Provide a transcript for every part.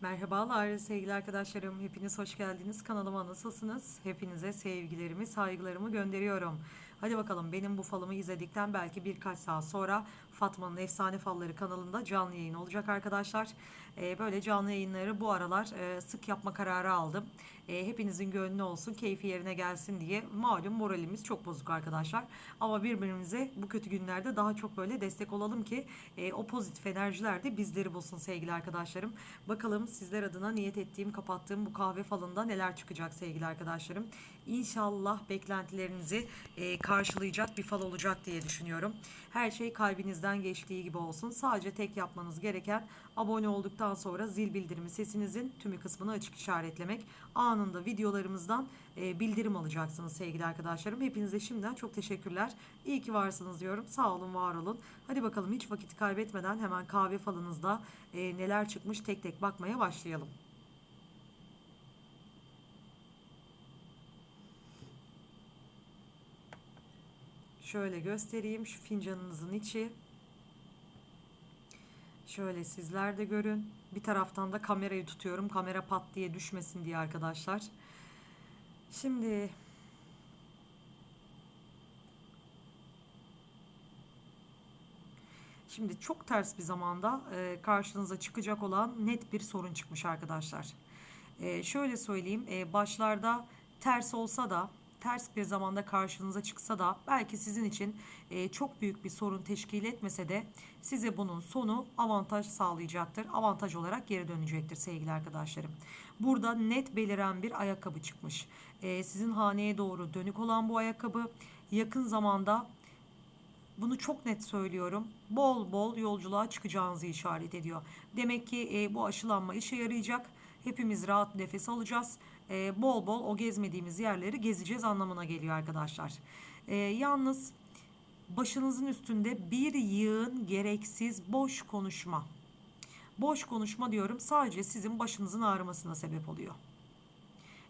Merhabalar sevgili arkadaşlarım. Hepiniz hoş geldiniz. Kanalıma nasılsınız? Hepinize sevgilerimi, saygılarımı gönderiyorum. Hadi bakalım benim bu falımı izledikten belki birkaç saat sonra Fatma'nın Efsane Falları kanalında canlı yayın olacak arkadaşlar. Ee, böyle canlı yayınları bu aralar e, sık yapma kararı aldım. E, hepinizin gönlü olsun, keyfi yerine gelsin diye. Malum moralimiz çok bozuk arkadaşlar. Ama birbirimize bu kötü günlerde daha çok böyle destek olalım ki e, o pozitif enerjiler de bizleri bulsun sevgili arkadaşlarım. Bakalım sizler adına niyet ettiğim, kapattığım bu kahve falında neler çıkacak sevgili arkadaşlarım. İnşallah beklentilerinizi e, karşılayacak bir fal olacak diye düşünüyorum. Her şey kalbinizden geçtiği gibi olsun. Sadece tek yapmanız gereken abone olduktan sonra zil bildirimi sesinizin tümü kısmını açık işaretlemek. Anında videolarımızdan e, bildirim alacaksınız sevgili arkadaşlarım. Hepinize şimdiden çok teşekkürler. İyi ki varsınız diyorum. Sağ olun, var olun. Hadi bakalım hiç vakit kaybetmeden hemen kahve falınızda e, neler çıkmış tek tek bakmaya başlayalım. Şöyle göstereyim şu fincanınızın içi. Şöyle sizler de görün. Bir taraftan da kamerayı tutuyorum. Kamera pat diye düşmesin diye arkadaşlar. Şimdi Şimdi çok ters bir zamanda e, karşınıza çıkacak olan net bir sorun çıkmış arkadaşlar. E, şöyle söyleyeyim, e, başlarda ters olsa da ters bir zamanda karşınıza çıksa da belki sizin için e, çok büyük bir sorun teşkil etmese de size bunun sonu avantaj sağlayacaktır. Avantaj olarak geri dönecektir sevgili arkadaşlarım. Burada net beliren bir ayakkabı çıkmış. E, sizin haneye doğru dönük olan bu ayakkabı yakın zamanda bunu çok net söylüyorum. Bol bol yolculuğa çıkacağınızı işaret ediyor. Demek ki e, bu aşılanma işe yarayacak. Hepimiz rahat nefes alacağız. E, bol bol o gezmediğimiz yerleri gezeceğiz anlamına geliyor arkadaşlar. E, yalnız başınızın üstünde bir yığın gereksiz boş konuşma. Boş konuşma diyorum sadece sizin başınızın ağrımasına sebep oluyor.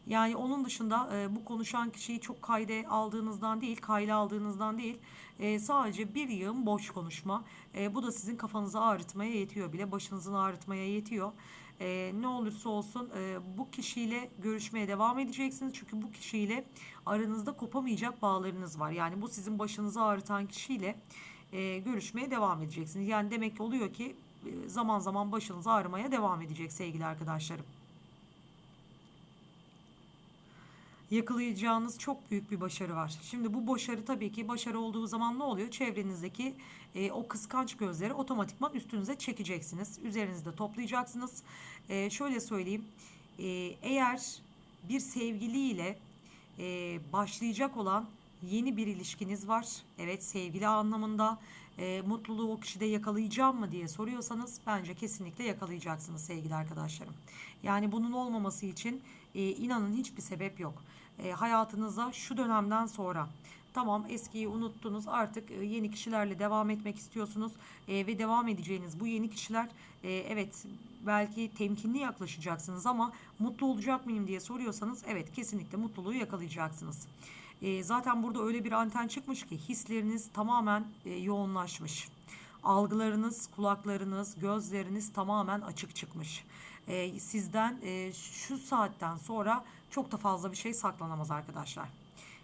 Yani onun dışında e, bu konuşan kişiyi çok kayda aldığınızdan değil, kayla aldığınızdan değil, e, sadece bir yığın boş konuşma. E, bu da sizin kafanızı ağrıtmaya yetiyor bile, başınızın ağrıtmaya yetiyor. E, ne olursa olsun e, bu kişiyle görüşmeye devam edeceksiniz. Çünkü bu kişiyle aranızda kopamayacak bağlarınız var. Yani bu sizin başınızı ağrıtan kişiyle e, görüşmeye devam edeceksiniz. Yani demek oluyor ki e, zaman zaman başınız ağrımaya devam edecek sevgili arkadaşlarım. Yakalayacağınız çok büyük bir başarı var. Şimdi bu başarı tabii ki başarı olduğu zaman ne oluyor? Çevrenizdeki e, o kıskanç gözleri otomatikman üstünüze çekeceksiniz. Üzerinizde toplayacaksınız. E, şöyle söyleyeyim. E, eğer bir sevgiliyle e, başlayacak olan yeni bir ilişkiniz var. Evet sevgili anlamında e, mutluluğu o kişide yakalayacağım mı diye soruyorsanız bence kesinlikle yakalayacaksınız sevgili arkadaşlarım. Yani bunun olmaması için e, inanın hiçbir sebep yok. E, hayatınıza şu dönemden sonra tamam eskiyi unuttunuz artık e, yeni kişilerle devam etmek istiyorsunuz e, ve devam edeceğiniz bu yeni kişiler e, evet belki temkinli yaklaşacaksınız ama mutlu olacak mıyım diye soruyorsanız evet kesinlikle mutluluğu yakalayacaksınız. E, zaten burada öyle bir anten çıkmış ki hisleriniz tamamen e, yoğunlaşmış. Algılarınız, kulaklarınız, gözleriniz tamamen açık çıkmış. E, sizden e, şu saatten sonra çok da fazla bir şey saklanamaz arkadaşlar.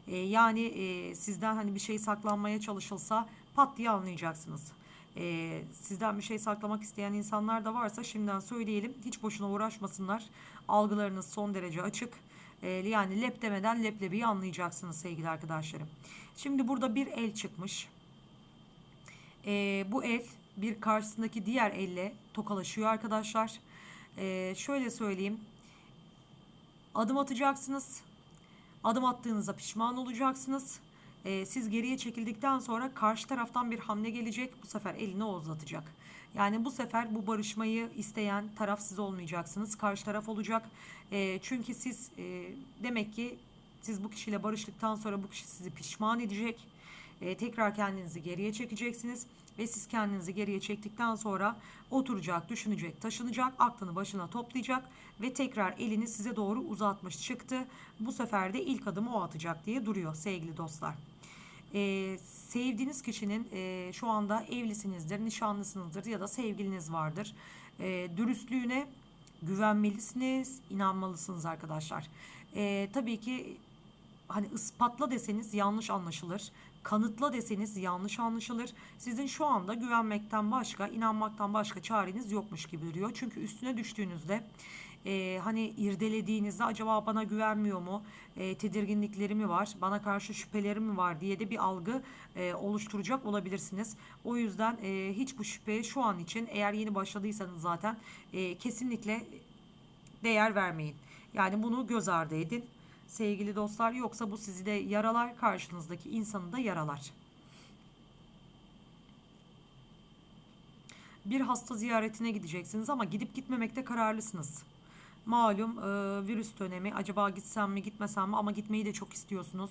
E, yani e, sizden hani bir şey saklanmaya çalışılsa pat diye anlayacaksınız. E, sizden bir şey saklamak isteyen insanlar da varsa şimdiden söyleyelim. Hiç boşuna uğraşmasınlar. Algılarınız son derece açık. Yani lep demeden leblebiyi anlayacaksınız sevgili arkadaşlarım. Şimdi burada bir el çıkmış. E, bu el bir karşısındaki diğer elle tokalaşıyor arkadaşlar. E, şöyle söyleyeyim. Adım atacaksınız. Adım attığınızda pişman olacaksınız. Ee, siz geriye çekildikten sonra karşı taraftan bir hamle gelecek. Bu sefer elini uzatacak. Yani bu sefer bu barışmayı isteyen taraf siz olmayacaksınız. Karşı taraf olacak. Ee, çünkü siz e, demek ki siz bu kişiyle barıştıktan sonra bu kişi sizi pişman edecek. Ee, tekrar kendinizi geriye çekeceksiniz ve siz kendinizi geriye çektikten sonra oturacak, düşünecek, taşınacak, aklını başına toplayacak ve tekrar elini size doğru uzatmış çıktı. Bu sefer de ilk adımı o atacak diye duruyor sevgili dostlar. Ee, sevdiğiniz kişinin e, şu anda evlisinizdir, nişanlısınızdır ya da sevgiliniz vardır. E, dürüstlüğüne güvenmelisiniz, inanmalısınız arkadaşlar. Ee, tabii ki hani ispatla deseniz yanlış anlaşılır. Kanıtla deseniz yanlış anlaşılır. Sizin şu anda güvenmekten başka, inanmaktan başka çareniz yokmuş gibi duruyor. Çünkü üstüne düştüğünüzde e, hani irdelediğinizde acaba bana güvenmiyor mu, e, tedirginlikleri mi var, bana karşı şüpheleri mi var diye de bir algı e, oluşturacak olabilirsiniz. O yüzden e, hiç bu şüpheye şu an için eğer yeni başladıysanız zaten e, kesinlikle değer vermeyin. Yani bunu göz ardı edin sevgili dostlar yoksa bu sizi de yaralar karşınızdaki insanı da yaralar. Bir hasta ziyaretine gideceksiniz ama gidip gitmemekte kararlısınız. Malum e, virüs dönemi acaba gitsem mi gitmesem mi ama gitmeyi de çok istiyorsunuz.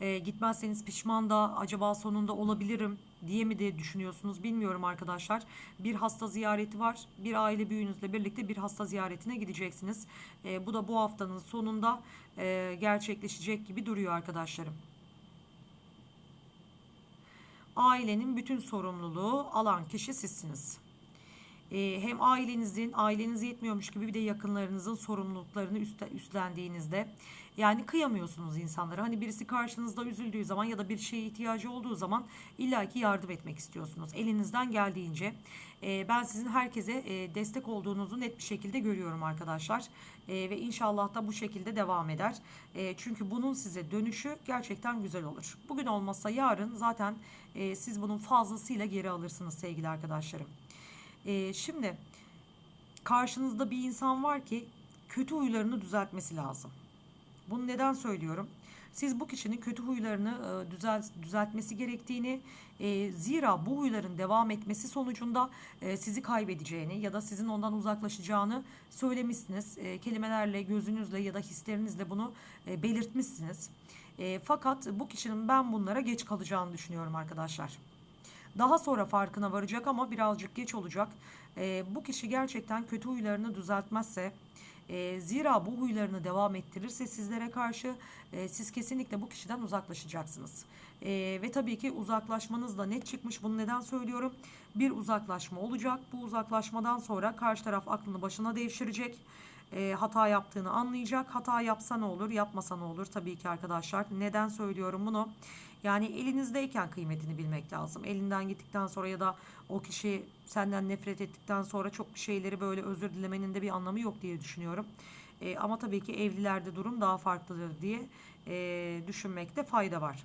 E, gitmezseniz pişman da acaba sonunda olabilirim diye mi de düşünüyorsunuz bilmiyorum arkadaşlar. Bir hasta ziyareti var. Bir aile büyüğünüzle birlikte bir hasta ziyaretine gideceksiniz. E, bu da bu haftanın sonunda e, gerçekleşecek gibi duruyor arkadaşlarım. Ailenin bütün sorumluluğu alan kişi sizsiniz e, hem ailenizin, aileniz yetmiyormuş gibi bir de yakınlarınızın sorumluluklarını üstte, üstlendiğinizde yani kıyamıyorsunuz insanlara. Hani birisi karşınızda üzüldüğü zaman ya da bir şeye ihtiyacı olduğu zaman illaki yardım etmek istiyorsunuz. Elinizden geldiğince e, ben sizin herkese e, destek olduğunuzu net bir şekilde görüyorum arkadaşlar. E, ve inşallah da bu şekilde devam eder. E, çünkü bunun size dönüşü gerçekten güzel olur. Bugün olmazsa yarın zaten e, siz bunun fazlasıyla geri alırsınız sevgili arkadaşlarım. E, şimdi karşınızda bir insan var ki kötü huylarını düzeltmesi lazım. Bunu neden söylüyorum? Siz bu kişinin kötü huylarını e, düzelt, düzeltmesi gerektiğini, e, zira bu huyların devam etmesi sonucunda e, sizi kaybedeceğini ya da sizin ondan uzaklaşacağını söylemişsiniz. Kelimelerle, gözünüzle ya da hislerinizle bunu belirtmişsiniz. Fakat bu kişinin ben bunlara geç kalacağını düşünüyorum arkadaşlar. Daha sonra farkına varacak ama birazcık geç olacak. E, bu kişi gerçekten kötü huylarını düzeltmezse, e, zira bu huylarını devam ettirirse sizlere karşı e, siz kesinlikle bu kişiden uzaklaşacaksınız. E, ve tabii ki uzaklaşmanız da net çıkmış. Bunu neden söylüyorum? Bir uzaklaşma olacak. Bu uzaklaşmadan sonra karşı taraf aklını başına devşirecek e, hata yaptığını anlayacak. Hata yapsa ne olur, yapmasa ne olur tabii ki arkadaşlar. Neden söylüyorum bunu? Yani elinizdeyken kıymetini bilmek lazım. Elinden gittikten sonra ya da o kişi senden nefret ettikten sonra çok şeyleri böyle özür dilemenin de bir anlamı yok diye düşünüyorum. E, ama tabii ki evlilerde durum daha farklıdır diye e, düşünmekte fayda var.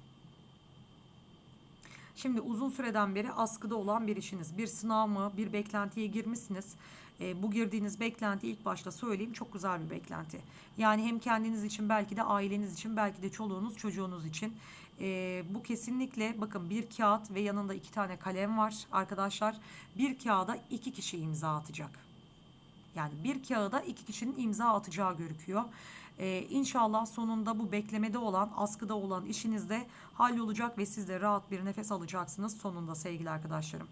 Şimdi uzun süreden beri askıda olan bir işiniz, bir sınav mı, bir beklentiye girmişsiniz. E, bu girdiğiniz beklenti ilk başta söyleyeyim çok güzel bir beklenti. Yani hem kendiniz için belki de aileniz için belki de çoluğunuz çocuğunuz için. E, bu kesinlikle bakın bir kağıt ve yanında iki tane kalem var arkadaşlar. Bir kağıda iki kişi imza atacak. Yani bir kağıda iki kişinin imza atacağı görüküyor. Ee, inşallah sonunda bu beklemede olan, askıda olan işinizde hallolacak ve siz de rahat bir nefes alacaksınız sonunda sevgili arkadaşlarım.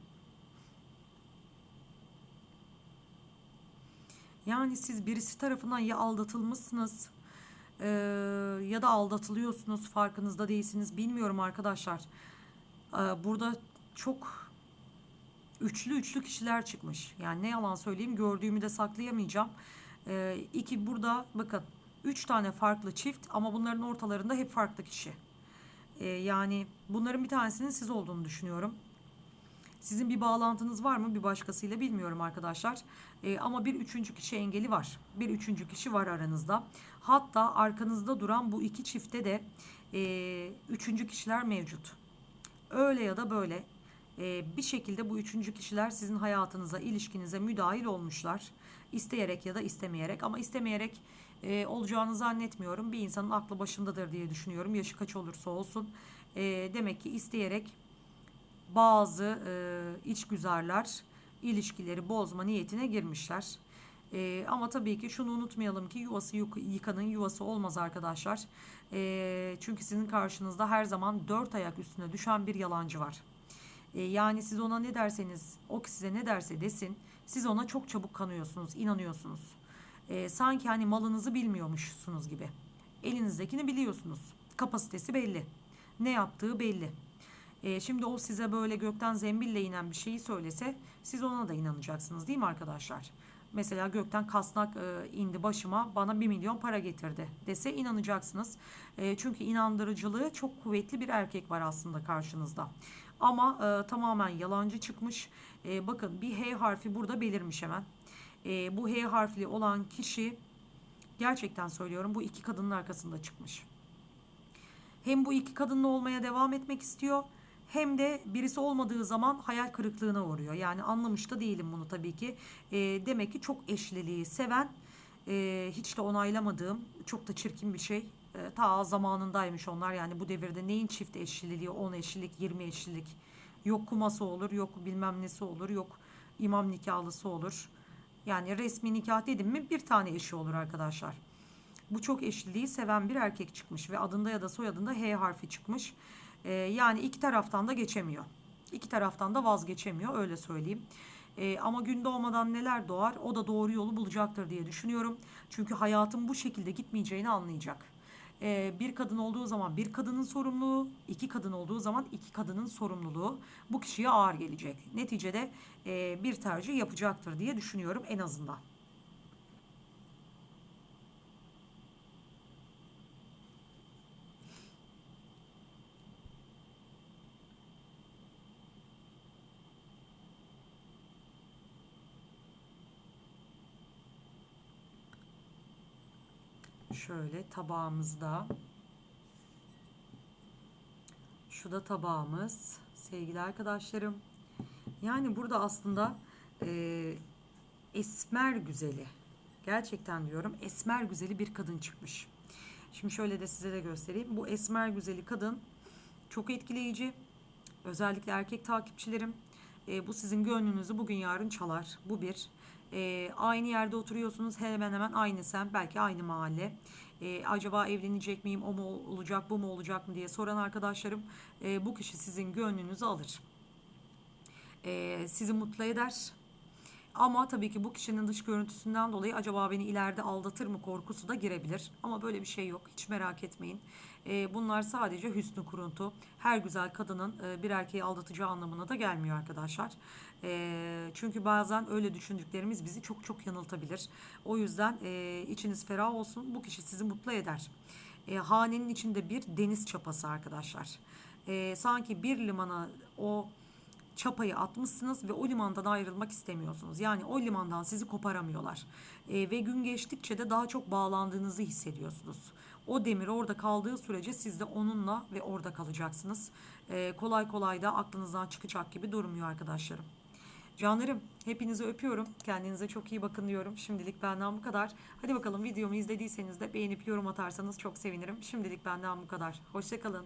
Yani siz birisi tarafından ya aldatılmışsınız e, ya da aldatılıyorsunuz farkınızda değilsiniz bilmiyorum arkadaşlar. E, burada çok üçlü üçlü kişiler çıkmış. Yani ne yalan söyleyeyim gördüğümü de saklayamayacağım. E, iki burada bakın üç tane farklı çift ama bunların ortalarında hep farklı kişi. E, yani bunların bir tanesinin siz olduğunu düşünüyorum. Sizin bir bağlantınız var mı bir başkasıyla bilmiyorum arkadaşlar. E, ama bir üçüncü kişi engeli var. Bir üçüncü kişi var aranızda. Hatta arkanızda duran bu iki çifte de e, üçüncü kişiler mevcut. Öyle ya da böyle e, bir şekilde bu üçüncü kişiler sizin hayatınıza, ilişkinize müdahil olmuşlar. İsteyerek ya da istemeyerek ama istemeyerek e, olacağını zannetmiyorum. Bir insanın aklı başındadır diye düşünüyorum. Yaşı kaç olursa olsun. E, demek ki isteyerek bazı e, içgüzarlar ilişkileri bozma niyetine girmişler. E, ama tabii ki şunu unutmayalım ki yuvası yıkanın yuvası olmaz arkadaşlar. E, çünkü sizin karşınızda her zaman dört ayak üstüne düşen bir yalancı var. E, yani siz ona ne derseniz, o size ne derse desin, siz ona çok çabuk kanıyorsunuz, inanıyorsunuz. E, sanki hani malınızı bilmiyormuşsunuz gibi. Elinizdekini biliyorsunuz. Kapasitesi belli. Ne yaptığı belli. E, şimdi o size böyle gökten zembille inen bir şeyi söylese siz ona da inanacaksınız değil mi arkadaşlar? mesela gökten kasnak e, indi başıma bana 1 milyon para getirdi dese inanacaksınız. E, çünkü inandırıcılığı çok kuvvetli bir erkek var aslında karşınızda. Ama e, tamamen yalancı çıkmış. E, bakın bir H harfi burada belirmiş hemen. E, bu H harfli olan kişi gerçekten söylüyorum bu iki kadının arkasında çıkmış. Hem bu iki kadınla olmaya devam etmek istiyor hem de birisi olmadığı zaman hayal kırıklığına uğruyor. Yani anlamış da değilim bunu tabii ki. E, demek ki çok eşliliği seven, e, hiç de onaylamadığım, çok da çirkin bir şey. E, ta zamanındaymış onlar yani bu devirde neyin çift eşliliği, 10 eşlilik, 20 eşlilik. Yok kuması olur, yok bilmem nesi olur, yok imam nikahlısı olur. Yani resmi nikah dedim mi bir tane eşi olur arkadaşlar. Bu çok eşliliği seven bir erkek çıkmış ve adında ya da soyadında H harfi çıkmış. Ee, yani iki taraftan da geçemiyor. İki taraftan da vazgeçemiyor öyle söyleyeyim. Ee, ama gün doğmadan neler doğar o da doğru yolu bulacaktır diye düşünüyorum. Çünkü hayatın bu şekilde gitmeyeceğini anlayacak. Ee, bir kadın olduğu zaman bir kadının sorumluluğu, iki kadın olduğu zaman iki kadının sorumluluğu bu kişiye ağır gelecek. Neticede e, bir tercih yapacaktır diye düşünüyorum en azından. Şöyle tabağımızda. Şu da tabağımız. Sevgili arkadaşlarım. Yani burada aslında e, esmer güzeli. Gerçekten diyorum esmer güzeli bir kadın çıkmış. Şimdi şöyle de size de göstereyim. Bu esmer güzeli kadın çok etkileyici. Özellikle erkek takipçilerim. E, bu sizin gönlünüzü bugün yarın çalar. Bu bir. E, aynı yerde oturuyorsunuz hemen hemen aynı sen belki aynı mahalle. E, acaba evlenecek miyim o mu olacak bu mu olacak mı diye soran arkadaşlarım e, bu kişi sizin gönlünüzü alır. E, sizi mutlu eder. Ama tabii ki bu kişinin dış görüntüsünden dolayı acaba beni ileride aldatır mı korkusu da girebilir. Ama böyle bir şey yok. Hiç merak etmeyin. E, bunlar sadece hüsnü kuruntu. Her güzel kadının e, bir erkeği aldatacağı anlamına da gelmiyor arkadaşlar. E, çünkü bazen öyle düşündüklerimiz bizi çok çok yanıltabilir. O yüzden e, içiniz ferah olsun. Bu kişi sizi mutlu eder. E, hanenin içinde bir deniz çapası arkadaşlar. Sanki bir limana o çapayı atmışsınız ve o limandan ayrılmak istemiyorsunuz. Yani o limandan sizi koparamıyorlar. E, ve gün geçtikçe de daha çok bağlandığınızı hissediyorsunuz. O demir orada kaldığı sürece siz de onunla ve orada kalacaksınız. E, kolay kolay da aklınızdan çıkacak gibi durmuyor arkadaşlarım. Canlarım hepinizi öpüyorum. Kendinize çok iyi bakın diyorum. Şimdilik benden bu kadar. Hadi bakalım videomu izlediyseniz de beğenip yorum atarsanız çok sevinirim. Şimdilik benden bu kadar. Hoşçakalın.